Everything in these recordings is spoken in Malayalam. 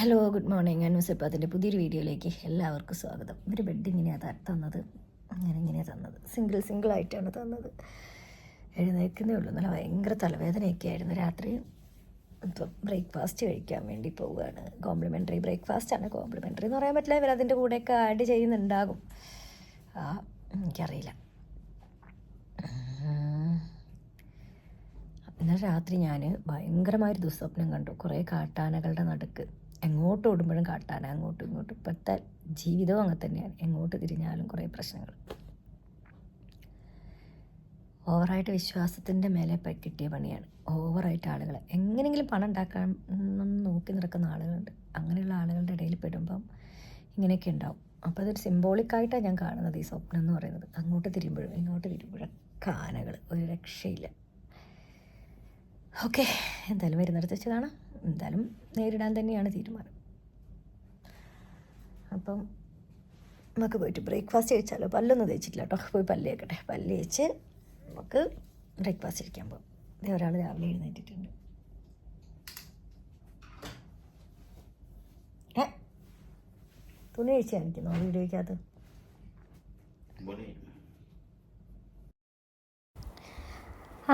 ഹലോ ഗുഡ് മോർണിംഗ് ഞാൻ മുസപ്പാത്തിന്റെ പുതിയൊരു വീഡിയോയിലേക്ക് എല്ലാവർക്കും സ്വാഗതം. ഇവർ ബെഡ് ഇങ്ങനെയാണ് തന്നത്. അങ്ങനെ ഇങ്ങനെയാണ് തന്നത്. സിംഗിൾ സിംഗിൾ ആയിട്ടാണ് തന്നത്. എഴുന്നേൽക്കുന്നേ ഉള്ളൂ. നല്ല ഭയങ്കര തലവേദനയൊക്കെ ആയിരുന്നു. രാത്രി ഇപ്പം ബ്രേക്ക്ഫാസ്റ്റ് കഴിക്കാൻ വേണ്ടി പോവുകയാണ്. കോംപ്ലിമെന്ററി ബ്രേക്ക്ഫാസ്റ്റ് ആണ്. കോംപ്ലിമെന്ററി എന്ന് പറയാൻ പറ്റില്ല. ഇവർ അതിന്റെ കൂടെയൊക്കെ ആഡ് ചെയ്യുന്നുണ്ടാകും. ആ എനിക്കറിയില്ല. ഇന്നലെ രാത്രി ഞാൻ ഭയങ്കരമായൊരു ദുസ്വപ്നം കണ്ടു. കുറേ കാട്ടാനകളുടെ നടുക്ക്. എങ്ങോട്ട് ഓടുമ്പോഴും കാട്ടാന അങ്ങോട്ടും ഇങ്ങോട്ടും. ഇപ്പോഴത്തെ ജീവിതവും അങ്ങനെ തന്നെയാണ്. എങ്ങോട്ട് തിരിഞ്ഞാലും കുറേ പ്രശ്നങ്ങൾ. ഓവറായിട്ട് വിശ്വാസത്തിന്റെ മേലെ കിട്ടിയ പണിയാണ്. ഓവറായിട്ട് ആളുകൾ എങ്ങനെയെങ്കിലും പണം ഉണ്ടാക്കാൻ നോക്കി നടക്കുന്ന ആളുകളുണ്ട്. അങ്ങനെയുള്ള ആളുകളുടെ ഇടയിൽ പെടുമ്പം ഇങ്ങനെയൊക്കെ ഉണ്ടാവും. അപ്പോൾ അതൊരു സിംബോളിക്കായിട്ടാണ് ഞാൻ കാണുന്നത് ഈ സ്വപ്നം എന്ന് പറയുന്നത്. അങ്ങോട്ട് തിരിയുമ്പോഴും ഇങ്ങോട്ട് തിരിയുമ്പോഴും കാനകൾ ഒരു രക്ഷയില്ല. ഓക്കെ എന്തായാലും വരുന്നിടത്ത് വെച്ച് കാണാം. എന്തായാലും നേരിടാൻ തന്നെയാണ് തീരുമാനം. അപ്പം നമുക്ക് പോയിട്ട് ബ്രേക്ക്ഫാസ്റ്റ് കഴിച്ചാലോ? പല്ലൊന്നും തേച്ചിട്ടില്ല കേട്ടോ. പോയി പല്ല് കേൾക്കട്ടെ പല്ല് തേച്ച് നമുക്ക് ബ്രേക്ക്ഫാസ്റ്റ് കഴിക്കാൻ പോകും ഇതേ ഒരാൾ രാവിലെ എഴുന്നേറ്റിട്ടുണ്ട്. തുണി കഴിച്ചായിരിക്കുന്നു വീഡിയോയ്ക്കകത്ത്?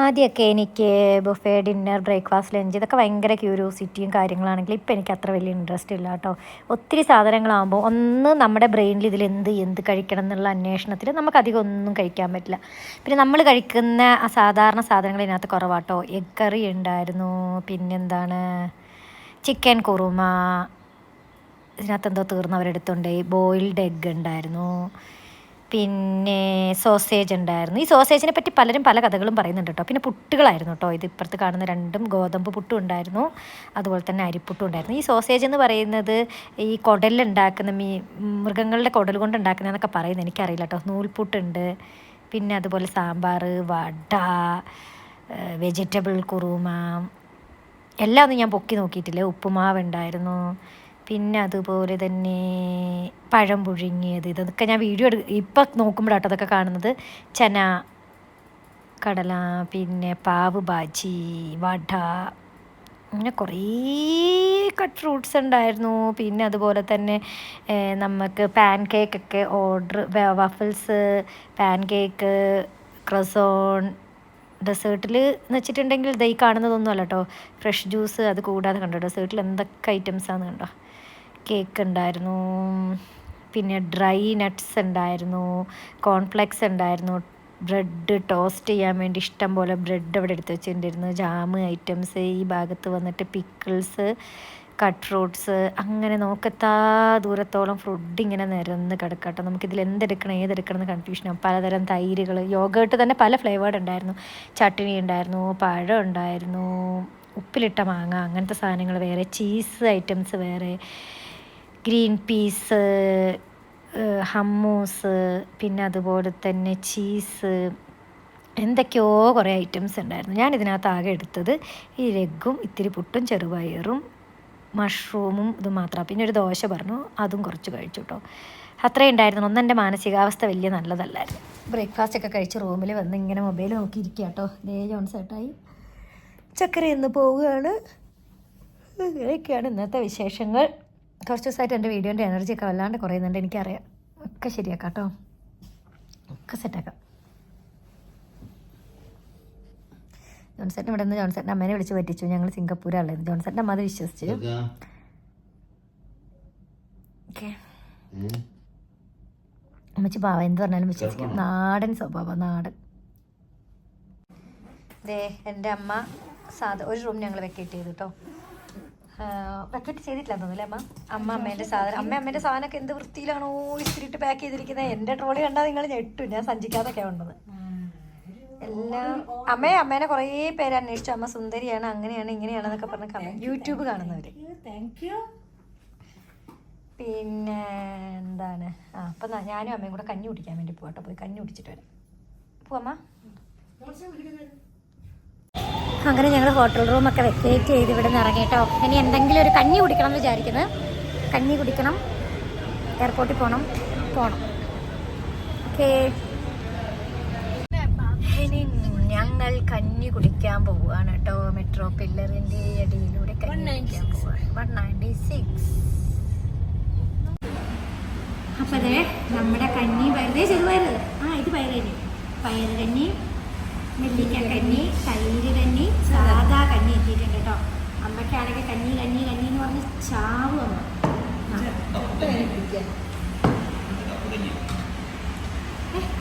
ആദ്യമൊക്കെ എനിക്ക് ബുഫേ ഡിന്നർ ബ്രേക്ക്ഫാസ്റ്റ് ലഞ്ച് ഇതൊക്കെ ഭയങ്കര ക്യൂരിയോസിറ്റിയും കാര്യങ്ങളാണെങ്കിൽ ഇപ്പം എനിക്ക് അത്ര വലിയ ഇൻട്രസ്റ്റ് ഇല്ല കേട്ടോ. ഒത്തിരി സാധനങ്ങളാകുമ്പോൾ ഒന്ന് നമ്മുടെ ബ്രെയിനിൽ ഇതിൽ എന്ത് എന്ത് കഴിക്കണം എന്നുള്ള അന്വേഷണത്തിൽ നമുക്കധികം ഒന്നും കഴിക്കാൻ പറ്റില്ല. പിന്നെ നമ്മൾ കഴിക്കുന്ന ആ സാധാരണ സാധനങ്ങൾ ഇതിനകത്ത് കുറവാട്ടോ എഗ് കറി ഉണ്ടായിരുന്നു പിന്നെന്താണ് ചിക്കൻ കുറുമ ഇതിനകത്ത് എന്തോ തീർന്നവരെടുത്തുണ്ട് ബോയിൽഡ് എഗ് ഉണ്ടായിരുന്നു. പിന്നെ സോസേജ് ഉണ്ടായിരുന്നു. ഈ സോസേജിനെ പറ്റി പലരും പല കഥകളും പറയുന്നുണ്ട് കേട്ടോ പിന്നെ പുട്ടുകളായിരുന്നു കേട്ടോ ഇത് ഇപ്പുറത്ത് കാണുന്ന രണ്ടും ഗോതമ്പ് പുട്ടും ഉണ്ടായിരുന്നു. അതുപോലെ തന്നെ അരിപ്പുട്ടും ഉണ്ടായിരുന്നു. ഈ സോസേജ് എന്ന് പറയുന്നത് ഈ കുടലുണ്ടാക്കുന്ന മീ മൃഗങ്ങളുടെ കുടൽ കൊണ്ട് ഉണ്ടാക്കുന്നതെന്നൊക്കെ പറയുന്നത് എനിക്കറിയില്ല കേട്ടോ നൂൽപുട്ടുണ്ട്. പിന്നെ അതുപോലെ സാമ്പാർ വട വെജിറ്റബിൾ കുറുമ. എല്ലാം ഒന്നും ഞാൻ പൊക്കി നോക്കിയിട്ടില്ല. ഉപ്പുമാവ് ഉണ്ടായിരുന്നു. പിന്നെ അതുപോലെ തന്നെ പഴം പുഴുങ്ങിയത്. ഇതൊക്കെ ഞാൻ വീഡിയോ എടു ഇപ്പം നോക്കുമ്പോഴാട്ടോ അതൊക്കെ കാണുന്നത്. ചന കടല പിന്നെ പാവ് ബാജി വട അങ്ങനെ കുറേ കട്ട് ഫ്രൂട്ട്സ് ഉണ്ടായിരുന്നു. പിന്നെ അതുപോലെ തന്നെ നമുക്ക് പാൻ കേക്കൊക്കെ order waffles pancake croissant ഡെസേർട്ടിൽ എന്ന് വെച്ചിട്ടുണ്ടെങ്കിൽ ദൈ കാണുന്നതൊന്നും അല്ല കേട്ടോ ഫ്രഷ് ജ്യൂസ് അത് കൂടാതെ കണ്ടോ? ഡെസേർട്ടിൽ എന്തൊക്കെ ഐറ്റംസാന്ന് കണ്ടോ? കേക്ക് ഉണ്ടായിരുന്നു. പിന്നെ ഡ്രൈ നട്ട്സ് ഉണ്ടായിരുന്നു. കോൺഫ്ലെക്സ് ഉണ്ടായിരുന്നു. ബ്രെഡ് ടോസ്റ്റ് ചെയ്യാൻ വേണ്ടി ഇഷ്ടം പോലെ ബ്രെഡ് അവിടെ എടുത്ത് വെച്ചിട്ടുണ്ടായിരുന്നു. ജാം ഐറ്റംസ് ഈ ഭാഗത്ത് വന്നിട്ട് പിക്കിൾസ് കട്ട് ഫ്രൂട്ട്സ് അങ്ങനെ നോക്കത്താ ദൂരത്തോളം ഫുഡ് ഇങ്ങനെ നിരന്ന് കിടക്കട്ടെ. നമുക്കിതിൽ എന്തെടുക്കണം ഏതെടുക്കണം എന്ന് കൺഫ്യൂഷനാണ് പലതരം തൈരുകൾ യോഗേട്ട് തന്നെ പല ഫ്ലേവേർഡ് ഉണ്ടായിരുന്നു. ചട്ടിനി ഉണ്ടായിരുന്നു പഴം ഉണ്ടായിരുന്നു ഉപ്പിലിട്ട മാങ്ങ അങ്ങനത്തെ സാധനങ്ങൾ വേറെ ചീസ് ഐറ്റംസ് വേറെ ഗ്രീൻ പീസ് ഹമ്മൂസ് പിന്നെ അതുപോലെ തന്നെ ചീസ് എന്തൊക്കെയോ കുറേ ഐറ്റംസ് ഉണ്ടായിരുന്നു. ഞാൻ ഇതിനകത്ത് ആകെ എടുത്തത് ഈ രഗും ഇത്തിരി പുട്ടും ചെറുപയറും മഷ്റൂമും ഇത് മാത്രം. പിന്നെ ഒരു ദോശ പറഞ്ഞു അതും കുറച്ച് കഴിച്ചു കേട്ടോ അത്രയും ഉണ്ടായിരുന്നു ഒന്ന് എന്റെ മാനസികാവസ്ഥ വലിയ നല്ലതല്ലായിരുന്നു. ബ്രേക്ക്ഫാസ്റ്റ് ഒക്കെ കഴിച്ച് റൂമിൽ വന്ന് ഇങ്ങനെ മൊബൈൽ നോക്കിയിരിക്കുക കേട്ടോ ദേ ജോൺസേട്ടായി ചക്കര എന്ന് പോവുകയാണ്. ഇങ്ങനെയൊക്കെയാണ് ഇന്നത്തെ വിശേഷങ്ങൾ. കുറച്ച് ദിവസമായിട്ട് എന്റെ വീഡിയോന്റെ എനർജി ഒക്കെ വല്ലാണ്ട് കുറയുന്നുണ്ട്. എനിക്കറിയാം. ഒക്കെ ശരിയാക്കാം കേട്ടോ ഒക്കെ സെറ്റാക്കാം ജോൺസേട്ടൻ ഇവിടെ നിന്ന് ജോൺസേട്ടൻ അമ്മേനെ വിളിച്ച് പറ്റിച്ചു. ഞങ്ങൾ സിംഗപ്പൂരാണുള്ളത്. ജോൺസേട്ടൻ അമ്മ അത് വിശ്വസിച്ചു. അമ്മച്ചി പാവ എന്ത് പറഞ്ഞാലും വിശ്വസിക്കാം. നാടൻ സ്വഭാവം നാടൻ. ദേ എന്റെ അമ്മ സാധ ഒരു റൂം ഞങ്ങൾ വെക്കേറ്റ് ചെയ്തു കേട്ടോ വെക്കേറ്റ് ചെയ്തിട്ടില്ല തോന്നില്ലേ അമ്മ? അമ്മ അമ്മേന്റെ സാധനം അമ്മ അമ്മേന്റെ സാധനമൊക്കെ എന്ത് വൃത്തിയിലാണോ ഇസ്തിരിട്ട് പാക്ക് ചെയ്തിരിക്കുന്നത്. എന്റെ ട്രോളി കണ്ടാൽ നിങ്ങൾ ഞെട്ടു. ഞാൻ സഞ്ചിക്കാതൊക്കെയാണ് ഉണ്ടത് എല്ലാം അമ്മയെ അമ്മേനെ കുറേ പേര് അന്വേഷിച്ചു. അമ്മ സുന്ദരിയാണ് അങ്ങനെയാണ് ഇങ്ങനെയാണ് എന്നൊക്കെ പറഞ്ഞ് കമന്റ് യൂട്യൂബ് കാണുന്നവര്. പിന്നെ എന്താണ്? ആ അപ്പൊ ഞാനും അമ്മയും കൂടെ കഞ്ഞി കുടിക്കാൻ വേണ്ടി പോകട്ടെ പോയി കഞ്ഞി കുടിച്ചിട്ട് വരാം. പോവാമ്മ അങ്ങനെ ഞങ്ങൾ ഹോട്ടൽ റൂമൊക്കെ വെക്കേറ്റ് ചെയ്ത് ഇവിടെ നിന്ന് ഇറങ്ങിയിട്ടോ. ഇനി എന്തെങ്കിലും ഒരു കഞ്ഞി കുടിക്കണം എന്ന് വിചാരിക്കുന്നത് കഞ്ഞി കുടിക്കണം. എയർപോർട്ടിൽ പോകണം പോകണം ഓക്കേ ഞങ്ങൾ കഞ്ഞി കുടിക്കാൻ പോവുകയാണ് കേട്ടോ. മെട്രോ പില്ലറിന്റെ അടിയിലൂടെ അപ്പൊ അതെ നമ്മുടെ കഞ്ഞി പയറേ. ചെറുപയറ് ആ ഇത് പയറുകഞ്ഞി പയറ് കഞ്ഞി നെല്ലിക്ക കഞ്ഞി തൈര് കഞ്ഞി സാധാ കഞ്ഞി എത്തിയിട്ടുണ്ട് കേട്ടോ. അമ്മയ്ക്കാണെങ്കിൽ കഞ്ഞി കഞ്ഞി കഞ്ഞി എന്ന് പറഞ്ഞ് ചാവ് വന്നു.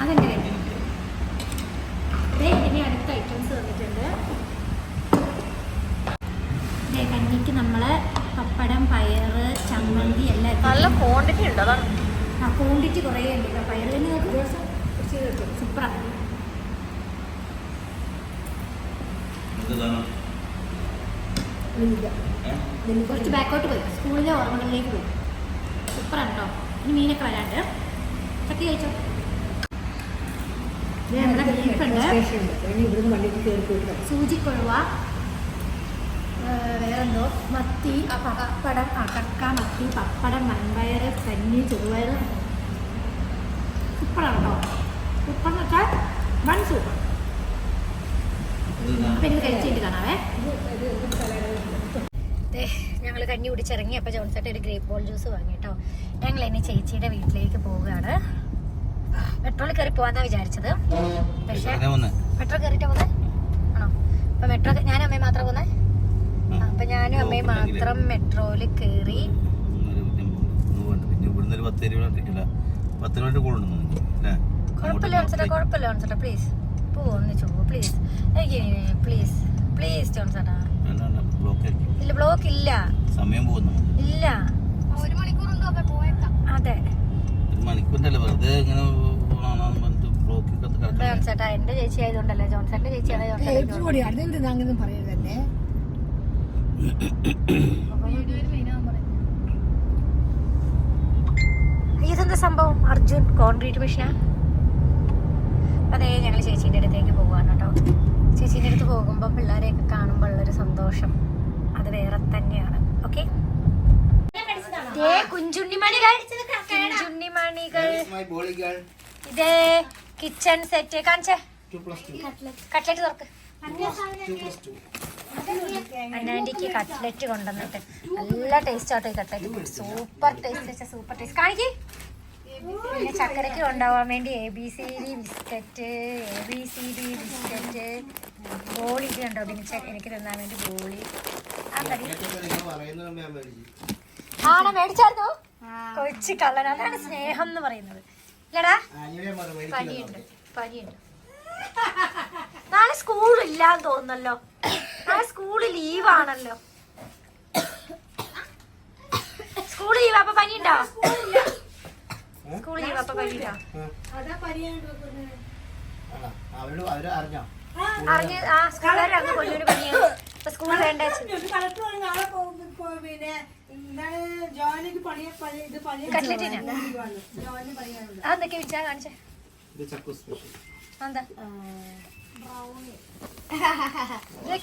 അതെന്റെ കഞ്ഞി? ഐറ്റംസ് വന്നിട്ടുണ്ട് കഞ്ഞിക്ക് നമ്മൾ പപ്പടം പയറ് ചമ്മന്തി എല്ലാം നല്ല ക്വാണ്ടിറ്റി ഉണ്ട് അതാണ്. ആ ക്വാണ്ടിറ്റി കുറേ ഉണ്ട് കേട്ടോ. പയറ് സൂപ്പറാണ് നോക്ക് സൂപ്പറാ കുറച്ച് ബാക്കോട്ട് പോയി. സ്കൂളിലെ ഓർമ്മകളിലേക്ക് പോയി. സൂപ്പറാണ് കേട്ടോ. ഇനി മീനൊക്കെ വരാണ്ട്. ചട്ടി കഴിച്ചോ? നമ്മുടെ ബീഫുണ്ട് സൂചിക്കൊഴുവ വേറെന്തോ? മത്തി പപ്പടം കക്ക മത്തി പപ്പടം മൺപയർ കഞ്ഞി ചെറുപയർ. സൂപ്പറാണ് കേട്ടോ. സൂപ്പർ എന്ന് വെച്ചാൽ വൺ സൂപ്പർ അപ്പം എനിക്ക് കഴിച്ചിട്ട് കാണാവേ. ഞങ്ങൾ കഞ്ഞി കുടിച്ചിറങ്ങി അപ്പോൾ ജോൺസേട്ടൻ ഒരു ഗ്രേപ്പ് ബോൾ ജ്യൂസ് വാങ്ങിട്ടോ ഞങ്ങൾ ഇനി ചേച്ചിയുടെ വീട്ടിലേക്ക് പോവുകയാണ്. മെട്രോയിൽ കയറി പോകാന്നാ വിചാരിച്ചത്. പക്ഷേ മെട്രോ കയറിയിട്ട് പോന്നെ? ആണോ? അപ്പൊ മെട്രോ ഞാനും അമ്മയും മാത്രം പോന്നെ? അപ്പൊ ഞാനും അമ്മയും മാത്രം മെട്രോയിൽ കയറി കുഴപ്പമില്ല ജോൺസേട്ടാ കുഴപ്പമില്ല ജോൺസേട്ടാ പ്ലീസ് പ്ലീസ് എനിക്ക് പ്ലീസ് പ്ലീസ് ജോൺസേട്ടാ ഇല്ല ബ്ലോക്ക് ഇല്ല. സമയം പോകുന്നു. ഇല്ല. ഒരു മണിക്കൂർ ഉണ്ടോ? അപ്പൊ പോയേക്കാം. അതെ. മണിക്കൂറിന്റെ വെറുതെ ഇങ്ങനെ ജോൺസേട്ടാ എന്റെ ചേച്ചി ആയതുകൊണ്ടല്ലേ? ജോൺസേട്ടന്റെ ചേച്ചിയാണ് അങ്ങനെ പറയരുതല്ലേ ഇതെന്താ സംഭവം? അർജുൻ കോൺക്രീറ്റ് മെഷീനാ അതേ ഞങ്ങൾ ചേച്ചീന്റെ അടുത്തേക്ക് പോവാണ് കേട്ടോ. ചേച്ചീന്റെ അടുത്ത് പോകുമ്പോൾ പിള്ളേരെയൊക്കെ കാണുമ്പോൾ ഉള്ളൊരു സന്തോഷം. അത് വേറെ തന്നെയാണ്. ഓക്കെ? കുഞ്ചുണ്ണിമണികൾ. കുഞ്ചുണ്ണിമണികൾ ഇതേ കിച്ചൺ സെറ്റ് കാണിച്ചേ. കട്ട്ലറ്റ് തുറക്ക്. അന്നാന്റിക്ക് കട്ട്ലറ്റ് കൊണ്ടുവന്നിട്ട് നല്ല ടേസ്റ്റ് ആട്ടോ ഈ കട്ട്ലറ്റ് സൂപ്പർ ടേസ്റ്റ് വെച്ചാൽ സൂപ്പർ ടേസ്റ്റ് കാണിക്കേ. പിന്നെ ചക്കരയ്ക്ക് കൊണ്ടുപോകാൻ വേണ്ടി A B C D biscuit A B C D biscuit ബോളി കണ്ടോ? പിന്നെ ചക്കരക്ക് എനിക്ക് തന്നാൻ വേണ്ടി ബോളി ആ കടി. ആണോ? മേടിച്ചായിരുന്നോ? കൊച്ചു കള്ളൻ. അതാണ് സ്നേഹം എന്ന് പറയുന്നത്. ഇല്ലടാ. പനിയുണ്ട്. പനിയുണ്ട്. നാളെ സ്കൂൾ ഇല്ലാന്ന് തോന്നുന്നല്ലോ. നാളെ സ്കൂൾ ലീവാണല്ലോ സ്കൂൾ ലീവ് അപ്പൊ പനി ഉണ്ടോ സ്കൂൾ ലീവ് അപ്പൊ പനി ഉണ്ടോ അവരോട് അവർ അറിഞ്ഞോ? അറിഞ്ഞ് ആ സ്കൂളുകാർ അങ്ങ് കൊല്ലൊരു പനിയാണ്. പിന്നെ ജോലിക്ക് പണിയ പണി ഇത് ജോലി വിളിച്ചാ കാണിച്ചേ? എന്താ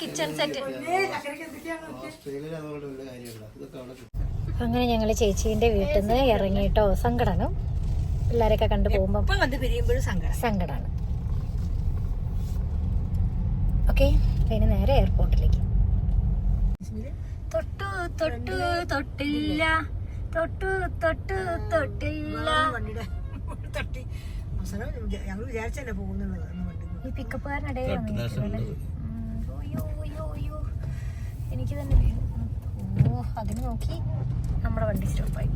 കിച്ചൺ സെറ്റ് അങ്ങനെ ഞങ്ങൾ ചേച്ചീന്റെ വീട്ടിൽ നിന്ന് ഇറങ്ങിയിട്ടോ സങ്കടം പിള്ളേരൊക്കെ കണ്ടു പോകുമ്പോൾ സങ്കടാണ്. ഓക്കെ പിന്നെ നേരെ എയർപോർട്ടിലേക്ക് തൊട്ടു തൊട്ടു തൊട്ടില്ല. തൊട്ടു തൊട്ടു തൊട്ടില്ല. തട്ടി. അവസരം ഞങ്ങൾ വിചാരിച്ചല്ലേ പോകുന്നുള്ളത് ഈ പിക്കപ്പുകാരനിടയിൽ എനിക്ക് തന്നെ. ഓ അതിന് നോക്കി നമ്മുടെ വണ്ടി സ്റ്റോപ്പായി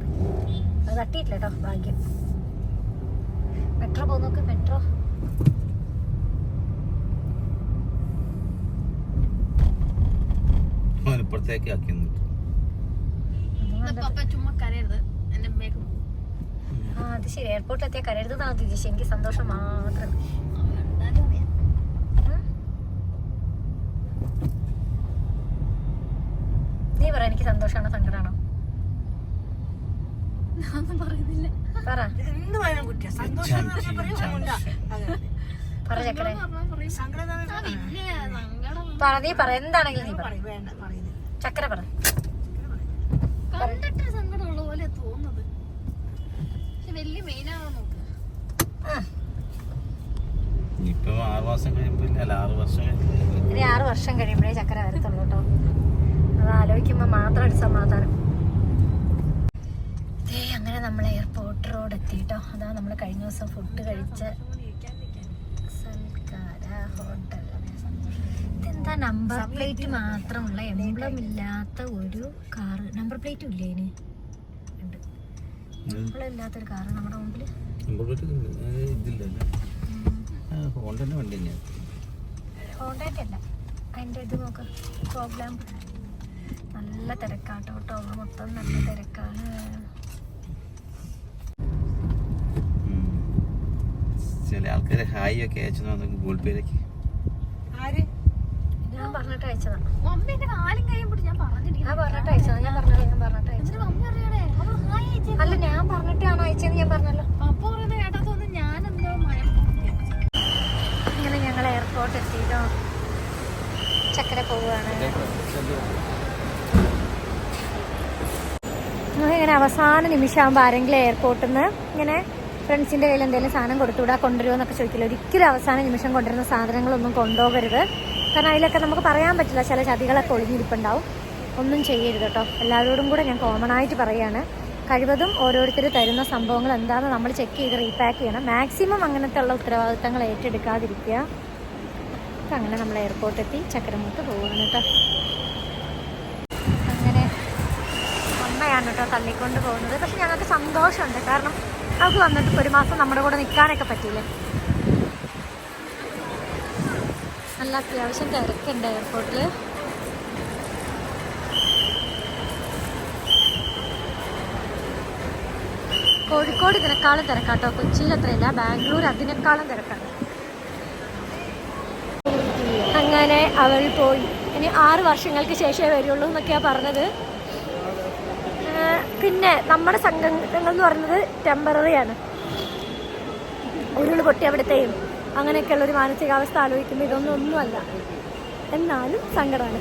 അത് തട്ടിയിട്ടില്ല കേട്ടോ ഭാഗ്യം. മെട്രോ പോകുന്നോക്ക് മെട്രോ. ഇപ്പുറത്തേക്ക് ആക്കി മേക്ക് ആ അത് ശരി. എയർപോർട്ടിൽ എത്തിയാൽ കരരുതെന്നാണ് ഉദ്ദേശിച്ചത്. എനിക്ക് സന്തോഷം മാത്രം? നീ പറ എനിക്ക് സന്തോഷമാണോ സങ്കടമാണോ? പറയുന്നില്ല. പറ. എന്ത് വേണം കുട്ടിയ? സന്തോഷം. പറ ചക്കരെ പറ. നീ പറ. എന്താണെങ്കിലും നീ പറ. ചക്കര പറ. കണ്ടിട്ട് സങ്കടമുള്ള പോലെ തോന്നുന്നത്. പക്ഷെ വലിയ ആറ് മാസം ആറ് വർഷം ഇനി ആറ് വർഷം കഴിയുമ്പോഴേ ചക്കര വരത്തുള്ളൂ കേട്ടോ. അത് ആലോചിക്കുമ്പോൾ മാത്രം ഒരു സമാധാനം. അങ്ങനെ നമ്മൾ എയർപോർട്ട് റോഡ് എത്തി കേട്ടോ അതാ നമ്മൾ കഴിഞ്ഞ ദിവസം ഫുഡ് കഴിച്ച സൽക്കാര ഹോട്ടൽ ഇതെന്താ നമ്പർ പ്ലേറ്റ് മാത്രമുള്ള എംബ്ലം ഇല്ലാത്ത ഒരു കാറ് നമ്പർ പ്ലേറ്റും ഇല്ലേ ഇതിന് ഉണ്ട്. എംബ്ലം ഇല്ലാത്തൊരു കാറ് നമ്മുടെ മുമ്പിൽ വണ്ടി അല്ല. അതിന്റെ ഇത് നോക്ക്. നല്ല തിരക്കാട്ടോ. കേട്ടോ മൊത്തം നല്ല തിരക്കാണ്. ചില ആൾക്കാർ ഹായ് ഒക്കെ അയച്ചു ഗൂഗിൾ പേയിലേക്ക് ഞാൻ പറഞ്ഞിട്ട് അയച്ചതാ. മമ്മി എന്റെ കാലും കൈയും പിടിച്ച് ഞാൻ പറഞ്ഞിട്ട് ഞാൻ പറഞ്ഞിട്ട് അയച്ചതാ ഞാൻ ഞാൻ പറഞ്ഞിട്ട് അയച്ചത്. മമ്മി അറിയണേ? അവൾ ഹായ് അയച്ചേ. അല്ല ഞാൻ പറഞ്ഞിട്ടാണ് അയച്ചതെന്ന് ഞാൻ പറഞ്ഞല്ലോ. അപ്പൊ പറയുന്നത് കേട്ടാത്തൊന്നും ഞാനെന്തോ മയം ഇങ്ങനെ ഞങ്ങൾ എയർപോർട്ട് എത്തിയിട്ടോ ചക്കര പോവുകയാണ്. ഇങ്ങനെ അവസാന നിമിഷമാകുമ്പോൾ ആരെങ്കിലും എയർപോർട്ടിൽ നിന്ന് ഇങ്ങനെ ഫ്രണ്ട്സിന്റെ കയ്യിൽ എന്തെങ്കിലും സാധനം കൊടുത്തുവിടാ കൊണ്ടുവരുമോ എന്നൊക്കെ ചോദിക്കില്ല. ഒരിക്കലും അവസാന നിമിഷം കൊണ്ടുവരുന്ന സാധനങ്ങളൊന്നും കൊണ്ടുപോകരുത്. കാരണം അതിലൊക്കെ നമുക്ക് പറയാൻ പറ്റില്ല. ചില ചതികളൊക്കെ ഒളിഞ്ഞിരിപ്പുണ്ടാവും. ഒന്നും ചെയ്യരുത് കേട്ടോ. എല്ലാവരോടും കൂടെ ഞാൻ കോമൺ ആയിട്ട് പറയുകയാണ് കഴിവതും ഓരോരുത്തർ തരുന്ന സംഭവങ്ങൾ എന്താണെന്ന് നമ്മൾ ചെക്ക് ചെയ്ത് റീപാക്ക് ചെയ്യണം. മാക്സിമം അങ്ങനത്തെ ഉള്ള ഉത്തരവാദിത്തങ്ങൾ ഏറ്റെടുക്കാതിരിക്കുക. അപ്പം അങ്ങനെ നമ്മൾ എയർപോർട്ട് എത്തി ചക്കരമുത്ത് പോകുന്നു കേട്ടോ. അങ്ങനെ അമ്മയാണ് കേട്ടോ തള്ളിക്കൊണ്ട് പോകുന്നത്. പക്ഷെ ഞങ്ങൾക്ക് സന്തോഷമുണ്ട്. കാരണം നമുക്ക് വന്നിട്ട് ഒരു മാസം നമ്മുടെ കൂടെ നിൽക്കാനൊക്കെ പറ്റിയില്ലേ? നല്ല അത്യാവശ്യം തിരക്കുണ്ട് എയർപോർട്ടിൽ കോഴിക്കോട് ഇതിനേക്കാളും തിരക്കാട്ടോ. കൊച്ചിയിൽ അത്രയില്ല. ബാംഗ്ലൂർ അതിനേക്കാളും തിരക്കാണ്. അങ്ങനെ അവൾ പോയി. ഇനി ആറ് വർഷങ്ങൾക്ക് ശേഷമേ വരുള്ളൂ എന്നൊക്കെയാ പറഞ്ഞത്. പിന്നെ നമ്മുടെ സംഘങ്ങൾ എന്ന് പറയുന്നത് ടെമ്പററിയാണ് ഉരുൾ പൊട്ടി അവിടുത്തെയും. അങ്ങനെയൊക്കെയുള്ള ഒരു മാനസികാവസ്ഥ ആലോചിക്കുമ്പോൾ ഇതൊന്നും ഒന്നുമല്ല. എന്നാലും സങ്കടമാണ്.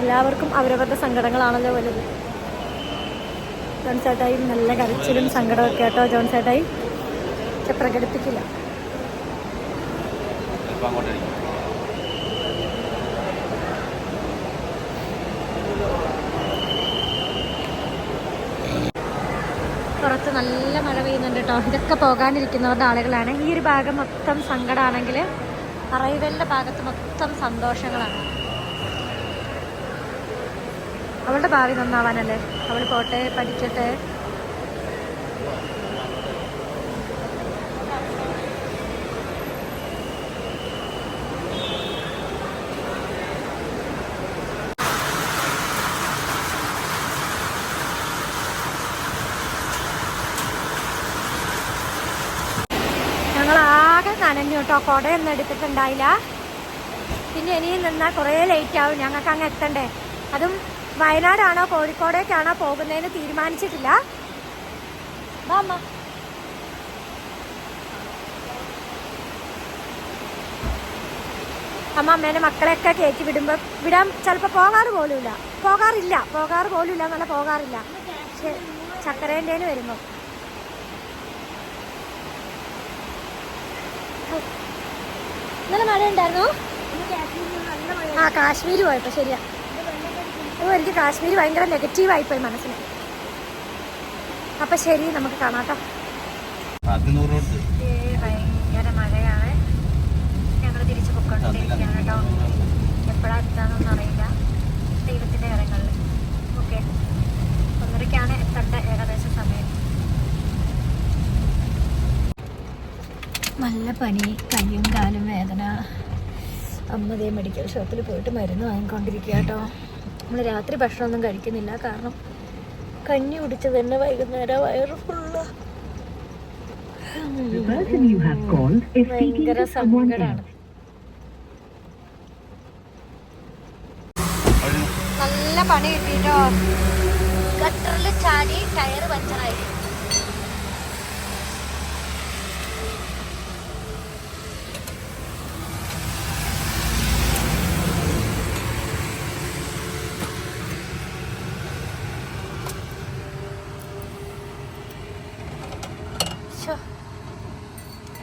എല്ലാവർക്കും അവരവരുടെ സങ്കടങ്ങളാണല്ലോ വലുത്. ജോൺസേട്ടായി നല്ല കരച്ചിലും സങ്കടമൊക്കെ കേട്ടോ ജോൺസേട്ടായി. പക്ഷെ പ്രകടിപ്പിക്കില്ല. നല്ല മഴ പെയ്യുന്നുണ്ട് കേട്ടോ. ഇതൊക്കെ പോകാനിരിക്കുന്നവരുടെ ആളുകളാണ്. ഈ ഒരു ഭാഗം മൊത്തം സങ്കടമാണെങ്കിൽ അറൈവലിന്റെ ഭാഗത്ത് മൊത്തം സന്തോഷങ്ങളാണ്. അവളുടെ ഭാവി നന്നാവാനല്ലേ? അവൾ പോട്ടെ പഠിക്കട്ടെ ഞങ്ങൾ ആകെ നനഞ്ഞു കേട്ടോ കുടയൊന്നും എടുത്തിട്ടുണ്ടായില്ല. പിന്നെ ഇനിയും നിന്നാൽ കുറേ ലേറ്റ് ആവും. ഞങ്ങൾക്ക് അങ്ങ് എത്തണ്ടേ? അതും വയനാടാണോ കോഴിക്കോടേക്കാണോ പോകുന്നതെന്ന് തീരുമാനിച്ചിട്ടില്ല. അമ്മ. അമ്മ അമ്മേനെ മക്കളെയൊക്കെ കയറ്റി വിടുമ്പോൾ വിടാൻ ചിലപ്പോൾ പോകാറ് പോലുമില്ല. പോകാറില്ല. പോകാറ് പോലുമില്ല എന്നല്ല പോകാറില്ല. പക്ഷെ ചക്കരേന്റെന് വരുമ്പോൾ ഇന്നലെ മഴ ഉണ്ടായിരുന്നു ആ കാശ്മീർ പോയപ്പോ ശരിയാ. ഓ എനിക്ക് കാശ്മീർ ഭയങ്കര നെഗറ്റീവ് പോയി മനസ്സിന്. അപ്പൊ ശരി നമുക്ക് കാണാട്ടോ തൊട്ട് ഭയങ്കര മഴയാണ് ഞങ്ങൾ തിരിച്ചു പൊക്കോണ്ടിരിക്കുകയാണ് കേട്ടോ എപ്പോഴാ എത്താന്നൊന്നും അറിയില്ല ദൈവത്തിന്റെ കരങ്ങളിൽ ഓക്കെ ഒന്നരക്കാണ് എത്തേണ്ട ഏകദേശ സമയം നല്ല പനി കയ്യും കാലും വേദന. അമ്മതേ മെഡിക്കൽ ഷോപ്പിൽ പോയിട്ട് മരുന്ന് വാങ്ങിക്കൊണ്ടിരിക്കുക കേട്ടോ നമ്മൾ രാത്രി ഭക്ഷണമൊന്നും കഴിക്കുന്നില്ല. കാരണം കഞ്ഞി കുടിച്ചത് തന്നെ വൈകുന്നേരം വയറ് ഫുള്ള് ഭയങ്കര else. നല്ല പണി കിട്ടിട്ടോ. ഗട്ടറിൽ ചാടി ടയർ പഞ്ചറായി.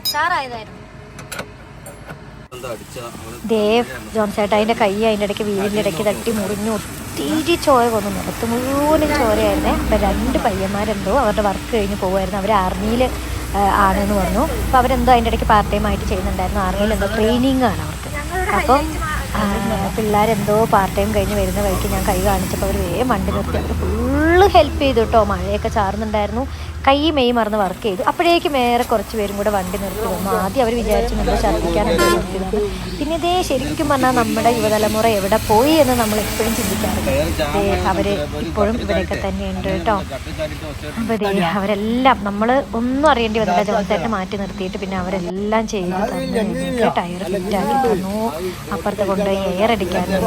ശ്ശോ. എത്താറായതായിരുന്നു എന്താ അടിച്ച അവൾ ദേവ് കൈ അതിന്റെ ഇടയ്ക്ക് വീടിന്റെ ഇടയ്ക്ക് തട്ടി മുറിഞ്ഞു ഒത്തിരി ചോര കൊന്നു. നിലത്ത് മുഴുവനും ചോരയായിരുന്നേ. അപ്പം രണ്ട് പയ്യന്മാരെന്തോ അവരുടെ വർക്ക് കഴിഞ്ഞ് പോകുമായിരുന്നു അവർ ആർമിയിൽ ആണെന്ന് പറഞ്ഞു. അപ്പോൾ അവരെന്തോ അതിന്റെ ഇടയ്ക്ക് പാർട്ട് ടൈം ആയിട്ട് ചെയ്യുന്നുണ്ടായിരുന്നു. ആർമിയിൽ എന്തോ ട്രെയിനിങ് ആണ് അവർക്ക്. അപ്പം പിള്ളേരെന്തോ പാർട്ട് ടൈം കഴിഞ്ഞ് വരുന്ന വഴിക്ക് ഞാൻ കൈ കാണിച്ചപ്പോൾ അവർ വേഗം വണ്ടി നിർത്തി. അവർ ഫുള്ള് ഹെൽപ്പ് ചെയ്തു കേട്ടോ മഴയൊക്കെ ചാർന്നുണ്ടായിരുന്നു കൈ മെയ് മറന്ന് വർക്ക് ചെയ്തു. അപ്പോഴേക്കും വേറെ കുറച്ച് പേരും കൂടെ വണ്ടി നിർത്തി വന്നു. ആദ്യം അവർ വിചാരിച്ചു നമ്മൾ ഛർദ്ദിക്കാനുണ്ടോ പിന്നെ ഇതേ ശരിക്കും പറഞ്ഞാൽ നമ്മുടെ യുവതലമുറ എവിടെ പോയി എന്ന് നമ്മൾ എപ്പോഴും ചിന്തിക്കാറുണ്ട്. അവർ ഇപ്പോഴും ഇവിടെയൊക്കെ തന്നെയുണ്ട് കേട്ടോ. അപ്പോൾ അവരെല്ലാം നമ്മൾ ഒന്നും അറിയേണ്ടി വന്നില്ല. ജോൺസേട്ടനെ മാറ്റി നിർത്തിയിട്ട് പിന്നെ അവരെല്ലാം ചെയ്ത് തന്നെ. ടയർ ഫിറ്റാക്കി തന്നു. അപ്പുറത്ത് കൊണ്ടുപോയി എയർ അടിക്കാൻ അവർ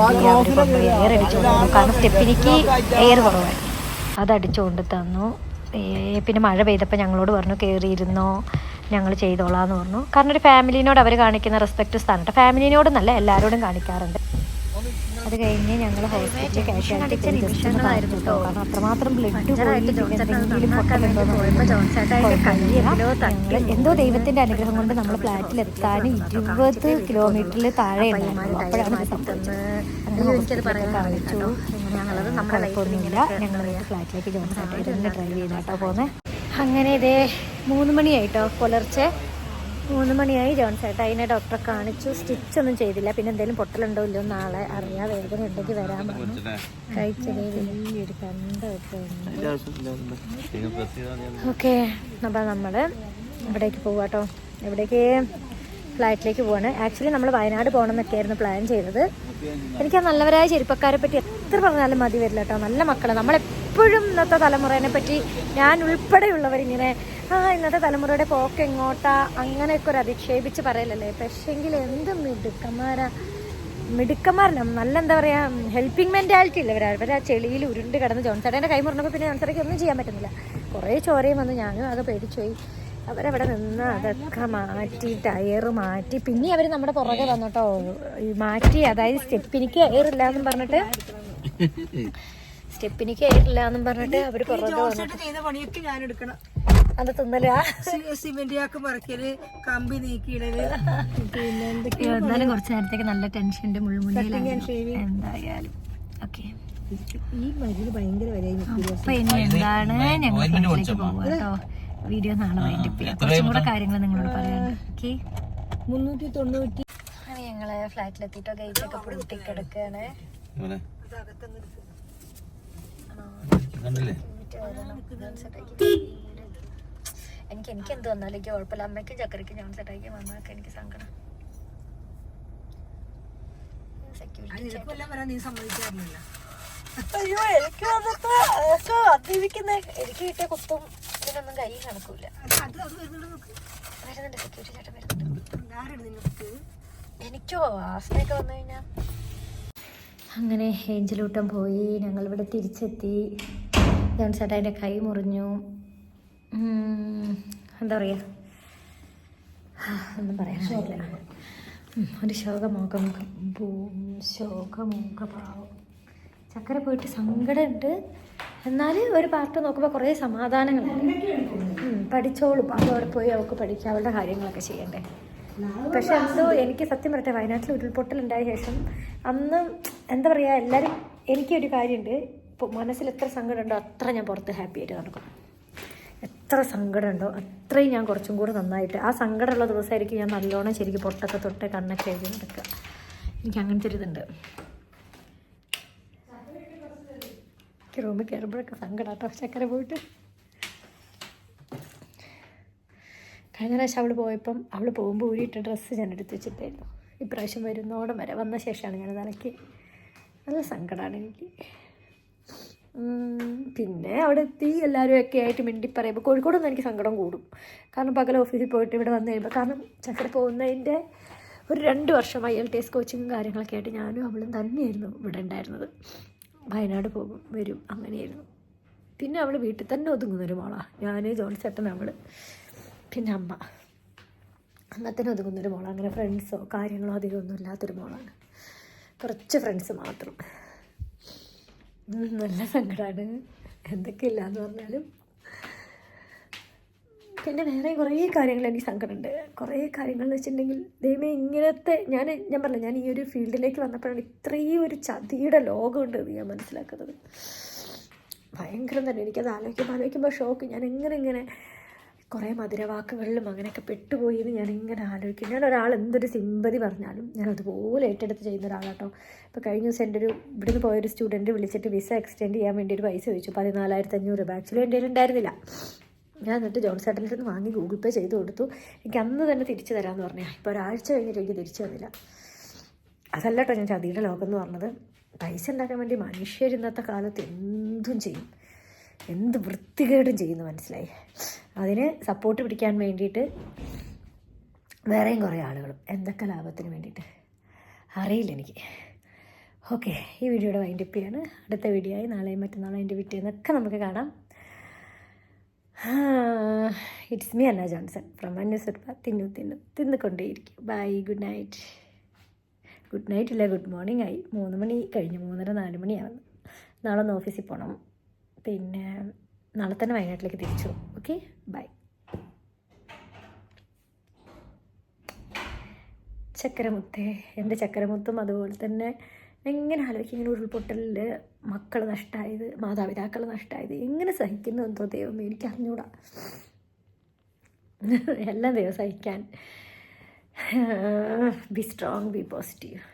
എയർ അടിച്ചു തന്നു. കാരണം സ്റ്റെപ്പിനിക്ക് എയർ കുറവായിരുന്നു അതടിച്ചുകൊണ്ട് തന്നു. ഏ, പിന്നെ മഴ പെയ്തപ്പോൾ ഞങ്ങളോട് പറഞ്ഞു കയറിയിരുന്നോ ഞങ്ങൾ ചെയ്തോളാന്ന് പറഞ്ഞു. കാരണം ഒരു ഫാമിലിനോട് അവർ കാണിക്കുന്ന റെസ്പെക്റ്റ് സ്ഥാനത്ത് ഫാമിലിനോടൊന്നല്ല എല്ലാവരോടും കാണിക്കാറുണ്ട്. അത് കഴിഞ്ഞ് ഞങ്ങൾ ഹോസ്പിറ്റലിൽ കാഷ്വാലിറ്റി നിമിഷങ്ങളായിരുന്നു കേട്ടോ കാരണം അത്രമാത്രം ബ്ലഡ് ഞങ്ങൾ എന്തോ ദൈവത്തിന്റെ അനുഗ്രഹം കൊണ്ട് നമ്മൾ ഫ്ലാറ്റിൽ എത്താൻ ഇരുപത് കിലോമീറ്ററിൽ താഴെ ഉണ്ടായിരുന്നു അപ്പോഴാണ് സംഭവിച്ചത്. കാണിച്ചു കുഴപ്പമൊന്നുമില്ല. ഞങ്ങൾ ഫ്ലാറ്റിലേക്ക് ജോൺസായിട്ട് ഡ്രൈവ് ചെയ്താട്ടോ പോന്നെ. അങ്ങനെ ഇതേ മൂന്ന് മണിയായിട്ടോ പുലർച്ചെ. മൂന്ന് മണിയായി ജോൺ ചേട്ടാ. അതിനെ ഡോക്ടറെ കാണിച്ചു. സ്റ്റിച്ച് ഒന്നും ചെയ്തില്ല. പിന്നെ എന്തെങ്കിലും പൊട്ടലുണ്ടോ ഇല്ലയോ നാളെ അറിയാം വേദന ഉണ്ടെങ്കിൽ വരാൻ പറഞ്ഞു. ഓക്കെ. അപ്പം നമ്മൾ ഇവിടേക്ക് പോവാട്ടോ എവിടേക്ക് ഫ്ലാറ്റിലേക്ക് പോവാണ്. ആക്ച്വലി നമ്മൾ വയനാട് പോകണം എന്നൊക്കെയായിരുന്നു പ്ലാൻ ചെയ്തത്. എനിക്ക് ആ നല്ലവരായ ചെരുപ്പക്കാരെ പറ്റി എത്ര പറഞ്ഞാലും മതി വരില്ല കേട്ടോ നല്ല മക്കൾ. നമ്മളെപ്പോഴും ഇന്നത്തെ തലമുറേനെ പറ്റി ഞാൻ ഉൾപ്പെടെയുള്ളവരിങ്ങനെ ആ ഇന്നത്തെ തലമുറയുടെ പോക്ക് എങ്ങോട്ടാ? അങ്ങനെയൊക്കെ ഒരു അധിക്ഷേപിച്ച് പറയലല്ലേ? പക്ഷെങ്കിൽ എന്ത് മിടുക്കന്മാരാ? മിടുക്കന്മാരല്ല നല്ല എന്താ പറയാ ഹെൽപ്പിംഗ് മെന്റാലിറ്റി ഇല്ല ഇവരാ? ഇവരാ ചെളിയിൽ ഉരുണ്ട് കിടന്ന് ജോൺസേട്ടന്റെ കൈ മുറിഞ്ഞപ്പോൾ പിന്നെ ജോൺസേട്ടയ്ക്ക് ഒന്നും ചെയ്യാൻ പറ്റുന്നില്ല. കുറേ ചോരയും വന്ന് ഞാനും ആകെ പേടിച്ചുപോയി. അവരവിടെ നിന്ന് അതൊക്കെ മാറ്റി ടയർ മാറ്റി. പിന്നെ അവർ നമ്മുടെ പുറകെ വന്നോട്ടോ ഈ മാറ്റി അതായത് സ്റ്റെപ്പിനിക്ക് കയറില്ല എന്നും പറഞ്ഞിട്ട് സ്റ്റെപ്പിനിക്ക് കയറില്ല എന്നും പറഞ്ഞിട്ട് അവർ പുറകെ വന്നു അത് തിന്നലാ. സിമെന്റ് ആക്ക് മറക്കൽ കമ്പി നീക്കിയിടൽ. പിന്നെ എന്തൊക്കെ എന്നാലും കുറച്ച് നേരത്തേക്ക് നല്ല ടെൻഷന്റെ മുൾമുനയിലായിരുന്നു എന്തായാലും. ഓക്കെ. ഈ മരുന്ന് ഭയങ്കര അപ്പൊ ഇനി എന്താണ് ഞങ്ങൾ ഫ്ലൈറ്റിലേക്ക് പോവാ കേട്ടോ. വീഡിയോ നാളെ ചെയ്യാം കുറച്ചും കൂടെ കാര്യങ്ങൾ നിങ്ങളോട് പറയാം ഓക്കെ? മുന്നൂറ്റി തൊണ്ണൂറ്റി ഞങ്ങൾ ഫ്ലാറ്റിലെത്തിട്ടോ ഗേറ്റ് ഒക്കെ പൂട്ടി കിടക്കുകയാണ് ഇവനെ കണ്ടില്ലേ? എനിക്ക് എനിക്ക് എന്ത് വന്നാലും എനിക്ക് കുഴപ്പമില്ല. അമ്മയ്ക്കും ചക്കരയ്ക്കും ഞാൻ സെറ്റാക്കി വന്നാൽ എനിക്ക് സങ്കടം. അയ്യോ എനിക്ക് വന്നപ്പോ അതൊക്കെ അതിരിക്കുന്ന. എനിക്ക് കിട്ടിയ കുത്തും ഇതിനൊന്നും കൈ കണക്കൂല വരുന്നുണ്ട് സെക്യൂരിറ്റി ചേട്ടൻ വരുന്നുണ്ട്. എനിക്കോ? ആസ്മയൊക്കെ വന്നു കഴിഞ്ഞാൽ അങ്ങനെ ഏഞ്ചലൂട്ടം പോയി. ഞങ്ങളിവിടെ തിരിച്ചെത്തി. ജോൺസേട്ടാന്റെ കൈ മുറിഞ്ഞു. എന്താ പറയുക ഒന്നും പറയാൻ ഉം, ഒരു ശോകമോഖമുഖം ശോകമോഖഭാവം ചക്കര പോയിട്ട് സങ്കടമുണ്ട്. എന്നാൽ ഒരു പാർട്ട് നോക്കുമ്പോൾ കുറേ സമാധാനങ്ങളുണ്ട്. പഠിച്ചോളും. അപ്പോൾ അവിടെ പോയി അവൾക്ക് പഠിക്കുക അവളുടെ കാര്യങ്ങളൊക്കെ ചെയ്യണ്ടേ. പക്ഷെ എന്തോ എനിക്ക് സത്യം പറയട്ടെ വയനാട്ടിൽ ഉരുൾപൊട്ടലുണ്ടായ ശേഷം അന്ന് എന്താ പറയുക എല്ലാവരും എനിക്കൊരു കാര്യമുണ്ട് മനസ്സിൽ എത്ര സങ്കടമുണ്ടോ അത്ര ഞാൻ പുറത്ത് ഹാപ്പി ആയിട്ട് നടക്കും. എത്ര സങ്കടമുണ്ടോ അത്രയും ഞാൻ കുറച്ചും കൂടെ നന്നായിട്ട്. ആ സങ്കടമുള്ള ദിവസമായിരിക്കും ഞാൻ നല്ലോണം ശരിക്കും പൊട്ടൊക്കെ തൊട്ട് കണ്ണൊക്കെ എഴുതി നടക്കുക. എനിക്ക് അങ്ങനത്തെ ഒരു ഇതുണ്ട്. എനിക്ക് റൂമിൽ കയറുമ്പോഴൊക്കെ സങ്കടാട്ടോ. കേട്ടോ ചക്കര പോയിട്ട്. കഴിഞ്ഞ പ്രാവശ്യം അവൾ പോയപ്പം അവൾ പോകുമ്പോൾ ഊരിയിട്ട ഡ്രസ്സ് ഞാൻ എടുത്ത് വെച്ചിട്ടായിരുന്നു. ഇപ്രാവശ്യം വരുന്നോടം വരെ വന്ന ശേഷമാണ് ഞാൻ അലക്കി നല്ല സങ്കടമാണ് എനിക്ക്. പിന്നെ അവിടെ എത്തി എല്ലാവരും ഒക്കെ ആയിട്ട് മിണ്ടി പറയുമ്പോൾ കോഴിക്കോടൊന്നും എനിക്ക് സങ്കടം കൂടും. കാരണം പകൽ ഓഫീസിൽ പോയിട്ട് ഇവിടെ വന്നു കഴിയുമ്പോൾ കാരണം ചക്കര പോകുന്നതിന്റെ ഒരു രണ്ട് വർഷം ഐ എൽ ടി എസ് കോച്ചിങ്ങും കാര്യങ്ങളൊക്കെ ആയിട്ട് ഞാനും അവളും തന്നെയായിരുന്നു ഇവിടെ ഉണ്ടായിരുന്നത്. വയനാട് പോകും വരും അങ്ങനെയായിരുന്നു. പിന്നെ അവൾ വീട്ടിൽ തന്നെ ഒതുങ്ങുന്ന ഒതുങ്ങുന്നൊരു മോളാണ് ഞാൻ ജോലിച്ചേട്ടൻ അവൾ പിന്നെ അമ്മ. അങ്ങനത്തന്നെ ഒതുങ്ങുന്നൊരു മോളാണ് അങ്ങനെ ഫ്രണ്ട്സോ കാര്യങ്ങളോ അധികമൊന്നും ഇല്ലാത്തൊരു മോളാണ്. കുറച്ച് ഫ്രണ്ട്സ് മാത്രം. നല്ല സങ്കടമാണ് എന്തൊക്കെ ഇല്ലയെന്ന് പറഞ്ഞാലും. പിന്നെ വേറെ കുറേ കാര്യങ്ങൾ എനിക്ക് സങ്കടമുണ്ട്. കുറേ കാര്യങ്ങൾ എന്ന് വെച്ചിട്ടുണ്ടെങ്കിൽ ദൈവം ഇങ്ങനത്തെ ഞാൻ ഞാൻ പറഞ്ഞു ഞാൻ ഈ ഒരു ഫീൽഡിലേക്ക് വന്നപ്പോഴാണ് ഇത്രയും ഒരു ചതിയുടെ ലോകമുണ്ട് എന്ന് ഞാൻ മനസ്സിലാക്കുന്നത്. ഭയങ്കരം തന്നെ എനിക്കത് ആലോചിക്കുമ്പോൾ ആലോചിക്കുമ്പോൾ ഷോക്ക് ഞാൻ എങ്ങനെ ഇങ്ങനെ കുറേ മധുരവാക്കുകളിലും അങ്ങനെയൊക്കെ പെട്ടുപോയി എന്ന് ഞാനിങ്ങനെ ആലോചിക്കും. ഞാൻ ഒരാൾ എന്തൊരു സിമ്പതി പറഞ്ഞാലും ഞാൻ അതുപോലെ ഏറ്റെടുത്ത് ചെയ്യുന്ന ഒരാളാട്ടോ. ഇപ്പോൾ കഴിഞ്ഞ ദിവസം എന്റെ ഒരു ഇവിടുന്ന് പോയൊരു സ്റ്റുഡന്റ് വിളിച്ചിട്ട് വിസ എക്സ്റ്റെൻഡ് ചെയ്യാൻ വേണ്ടി ഒരു പൈസ ചോദിച്ചു. പതിനാലായിരത്തി അഞ്ഞൂറ് രൂപ. ആക്ച്വലി എന്റെ ഉണ്ടായിരുന്നില്ല. ഞാൻ എന്നിട്ട് ജോൺ ചേട്ടന്റെ നിന്ന് വാങ്ങി ഗൂഗിൾ പേ ചെയ്ത് കൊടുത്തു. എനിക്ക് അന്ന് തന്നെ തിരിച്ചു തരാമെന്ന് പറഞ്ഞു. ഇപ്പോൾ ഒരാഴ്ച കഴിഞ്ഞിട്ട് എനിക്ക് തിരിച്ചു തന്നില്ല. അതല്ല കേട്ടോ ഞാൻ ചതിയുടെ ലോകം എന്ന് പറഞ്ഞത്. പൈസ ഉണ്ടാക്കാൻ വേണ്ടി മനുഷ്യർ ഇന്നത്തെ കാലത്ത് എന്തും ചെയ്യും. എന്ത് വൃത്തികേടും ചെയ്യുന്നു മനസ്സിലായി. അതിന് സപ്പോർട്ട് പിടിക്കാൻ വേണ്ടിയിട്ട് വേറെയും കുറേ ആളുകളും. എന്തൊക്കെ ലാഭത്തിന് വേണ്ടിയിട്ട്? അറിയില്ല എനിക്ക്. ഓക്കെ ഈ വീഡിയോയുടെ വൈൻഡപ്പ് ചെയ്യാണ്. അടുത്ത വീഡിയോ ആയി നാളെയും മറ്റന്നാളും വീട്ടിൽ നിന്നൊക്കെ നമുക്ക് കാണാം. It's me Anna Johnson. From അന്യസുർപ്പ തിന്നു തിന്നു തിന്നുകൊണ്ടേയിരിക്കും. Bye good night good night ഇല്ല ഗുഡ് മോർണിംഗ് ആയി. മൂന്ന് മണി കഴിഞ്ഞു മൂന്നര നാല് മണിയാവുന്നു. നാളെ ഒന്ന് ഓഫീസിൽ പോകണം പിന്നെ നാളെ തന്നെ വയനാട്ടിലേക്ക് തിരിച്ചു. ഓക്കെ ബൈ ചക്കരമുത്തേ എന്റെ ചക്കരമുത്തും അതുപോലെ തന്നെ എങ്ങനെ ആലോചിക്കും? ഇങ്ങനെ ഉരുൾപൊട്ടലിൽ മക്കൾ നഷ്ടമായത് മാതാപിതാക്കൾ നഷ്ടമായത് എങ്ങനെ സഹിക്കുന്നു എന്തോ ദൈവം എനിക്ക് അറിഞ്ഞൂടാ. എല്ലാം ദൈവം സഹിക്കാൻ. B strong B positive